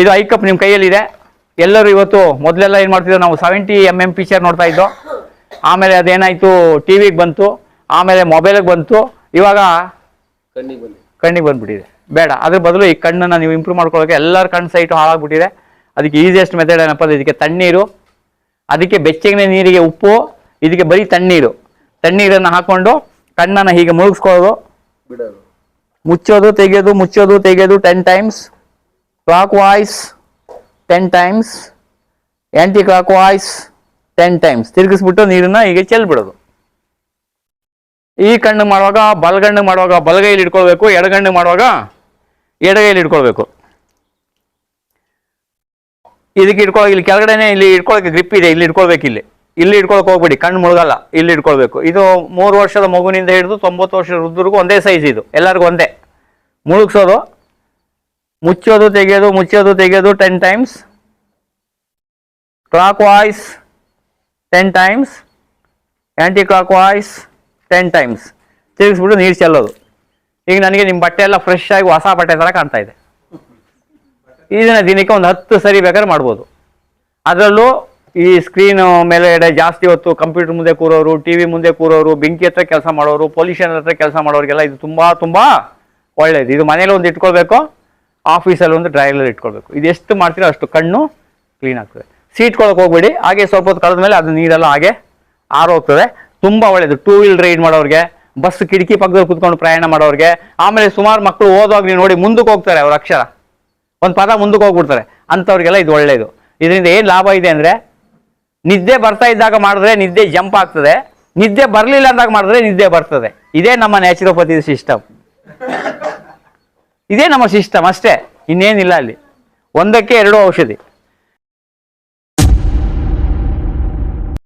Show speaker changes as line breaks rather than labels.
ಇದು I cup ನಿಮ್ಮ ಕೈಯಲ್ಲಿದೆ. ಎಲ್ಲರೂ ಇವತ್ತು ಮೊದಲೆಲ್ಲ ಏನು ಮಾಡ್ತಿದ್ದೋ ನಾವು ಸೆವೆಂಟಿ ಎಂ ಎಂ ಪಿಕ್ಚರ್ ನೋಡ್ತಾ ಇದ್ದೋ. ಆಮೇಲೆ ಅದೇನಾಯಿತು ಟಿ ವಿಗೆ ಬಂತು ಆಮೇಲೆ ಮೊಬೈಲಿಗೆ ಬಂತು ಇವಾಗ
ಕಣ್ಣಿಗೆ ಬನ್ನಿ
ಕಣ್ಣಿಗೆ ಬಂದ್ಬಿಟ್ಟಿದೆ. ಬೇಡ ಅದ್ರ ಬದಲು ಈ ಕಣ್ಣನ್ನು ನೀವು ಇಂಪ್ರೂವ್ ಮಾಡ್ಕೊಳ್ಳೋಕೆ ಎಲ್ಲರ ಕಣ್ಣು ಸೈಟು ಹಾಳಾಗ್ಬಿಟ್ಟಿದೆ. ಅದಕ್ಕೆ ಈಸಿಯೆಸ್ಟ್ ಮೆಥಡ್ ಏನಪ್ಪ ಅಂದ್ರೆ ಇದಕ್ಕೆ ತಣ್ಣೀರು ಅದಕ್ಕೆ ಬೆಚ್ಚಗಿನ ನೀರಿಗೆ ಉಪ್ಪು ಇದಕ್ಕೆ ಬರೀ ತಣ್ಣೀರು. ತಣ್ಣೀರನ್ನು ಹಾಕ್ಕೊಂಡು ಕಣ್ಣನ್ನು ಹೀಗೆ ಮುಳುಗಿಸ್ಕೊಳ್ಳೋದು. ಮುಚ್ಚೋದು ತೆಗೆಯೋದು ಮುಚ್ಚೋದು ತೆಗೆಯೋದು ten times clockwise ten times anticlockwise ten times ತಿರುಗಿಸ್ಬಿಟ್ಟು ನೀರನ್ನ ಹೀಗೆ ಚೆಲ್ಬಿಡೋದು. ಈ ಕಣ್ಣು ಮಾಡುವಾಗ ಬಲಗಣ್ಣು ಮಾಡುವಾಗ ಬಲಗೈಲಿ ಇಟ್ಕೊಳ್ಬೇಕು ಎಡಗಣ್ಣು ಮಾಡುವಾಗ ಎಡಗೈಲಿ ಇಟ್ಕೊಳ್ಬೇಕು ಇದಕ್ಕೆ ಇಟ್ಕೊಳ್ಳೋ ಇಲ್ಲಿ ಕೆಳಗಡೆನೆ ಇಲ್ಲಿ ಇಟ್ಕೊಳ್ಳೋಕೆ ಗ್ರಿಪ್ ಇದೆ, ಇಲ್ಲಿ ಇಟ್ಕೊಳ್ಬೇಕು ಇಲ್ಲಿ. ಇಲ್ಲಿ ಇಟ್ಕೊಳಕ್ ಹೋಗ್ಬೇಡಿ, ಕಣ್ಣು ಮುಳುಗಲ್ಲ, ಇಲ್ಲಿ ಇಟ್ಕೊಳ್ಬೇಕು ಇದು ಮೂರು ವರ್ಷದ ಮಗುವಿನಿಂದ ಹಿಡಿದು ತೊಂಬತ್ತು ವರ್ಷದ ವೃದ್ಧರಿಗೂ ಒಂದೇ ಸೈಜ್ ಇದು, ಎಲ್ಲರಿಗೂ ಒಂದೇ. ಮುಳುಗ್ಸೋದು ಮುಚ್ಚೋದು ತೆಗೆಯೋದು ಮುಚ್ಚೋದು ತೆಗೆಯೋದು ten times clockwise ten times anticlockwise ten times ತಿರುಗಿಸ್ಬಿಟ್ಟು ನೀರು ಚೆಲ್ಲೋದು. ಈಗ ನನಗೆ ನಿಮ್ಮ ಬಟ್ಟೆ ಎಲ್ಲ ಫ್ರೆಶ್ ಆಗಿ ಹೊಸ ಬಟ್ಟೆ ಥರ ಕಾಣ್ತಾ ಇದೆ. ಇದನ್ನ ದಿನಕ್ಕೆ ಒಂದು ಹತ್ತು ಸರಿ ಬೇಕಾದ್ರೆ ಮಾಡ್ಬೋದು. ಅದರಲ್ಲೂ ಈ ಸ್ಕ್ರೀನ್ ಮೇಲೆ ಎಡೆ ಜಾಸ್ತಿ ಹೊತ್ತು ಕಂಪ್ಯೂಟರ್ ಮುಂದೆ ಕೂರೋರು ಟಿ ವಿ ಮುಂದೆ ಕೂರೋರು, ಬೆಂಕಿ ಹತ್ರ ಕೆಲಸ ಮಾಡೋರು ಪೊಲ್ಯೂಷನ್ ಹತ್ರ ಕೆಲಸ ಮಾಡೋರಿಗೆಲ್ಲ ಇದು ತುಂಬ ತುಂಬ ಒಳ್ಳೆಯದು ಇದು ಮನೇಲಿ ಒಂದು ಇಟ್ಕೊಳ್ಬೇಕು. ಆಫೀಸಲ್ಲಿ ಒಂದು ಡ್ರೈಲಲ್ಲಿ ಇಟ್ಕೊಳ್ಬೇಕು. ಇದು ಎಷ್ಟು ಮಾಡ್ತೀರೋ ಅಷ್ಟು ಕಣ್ಣು ಕ್ಲೀನ್ ಆಗ್ತದೆ. ಸೀಟ್ಕೊಳಕ್ಕೆ ಹೋಗ್ಬೇಡಿ. ಹಾಗೆ ಸ್ವಲ್ಪ ಹೊತ್ತು ಕಳೆದ ಮೇಲೆ ಅದು ನೀರೆಲ್ಲ ಹಾಗೆ ಆರೋಗ್ತದೆ. ತುಂಬ ಒಳ್ಳೆಯದು ಟೂ ವೀಲ್ ರೈಡ್ ಮಾಡೋರಿಗೆ ಬಸ್ ಕಿಟಕಿ ಪಕ್ಕದಲ್ಲಿ ಕುತ್ಕೊಂಡು ಪ್ರಯಾಣ ಮಾಡೋರಿಗೆ, ಆಮೇಲೆ ಸುಮಾರು ಮಕ್ಕಳು ಓದೋವಾಗ ನೀವು ನೋಡಿ ಮುಂದಕ್ಕೆ ಹೋಗ್ತಾರೆ ಅವ್ರ ಅಕ್ಷರ. ಒಂದು ಪದ ಮುಂದಕ್ಕೆ ಹೋಗ್ಬಿಡ್ತಾರೆ. ಅಂಥವ್ರಿಗೆಲ್ಲ ಇದು ಒಳ್ಳೆಯದು ಇದರಿಂದ ಏನು ಲಾಭ ಇದೆ ಅಂದರೆ, ನಿದ್ದೆ ಬರ್ತಾ ಇದ್ದಾಗ ಮಾಡಿದ್ರೆ ನಿದ್ದೆ ಜಂಪ್ ಆಗ್ತದೆ. ನಿದ್ದೆ ಬರಲಿಲ್ಲ ಅಂದಾಗ ಮಾಡಿದ್ರೆ ನಿದ್ದೆ ಬರ್ತದೆ. ಇದೇ ನಮ್ಮ ನ್ಯಾಚುರೋಪತಿ ಸಿಸ್ಟಮ್ ಇದೇ ನಮ್ಮ ಸಿಸ್ಟಮ್ ಅಷ್ಟೇ ಇನ್ನೇನಿಲ್ಲ ಅಲ್ಲಿ. ಒಂದಕ್ಕೆ ಎರಡು ಔಷಧಿ.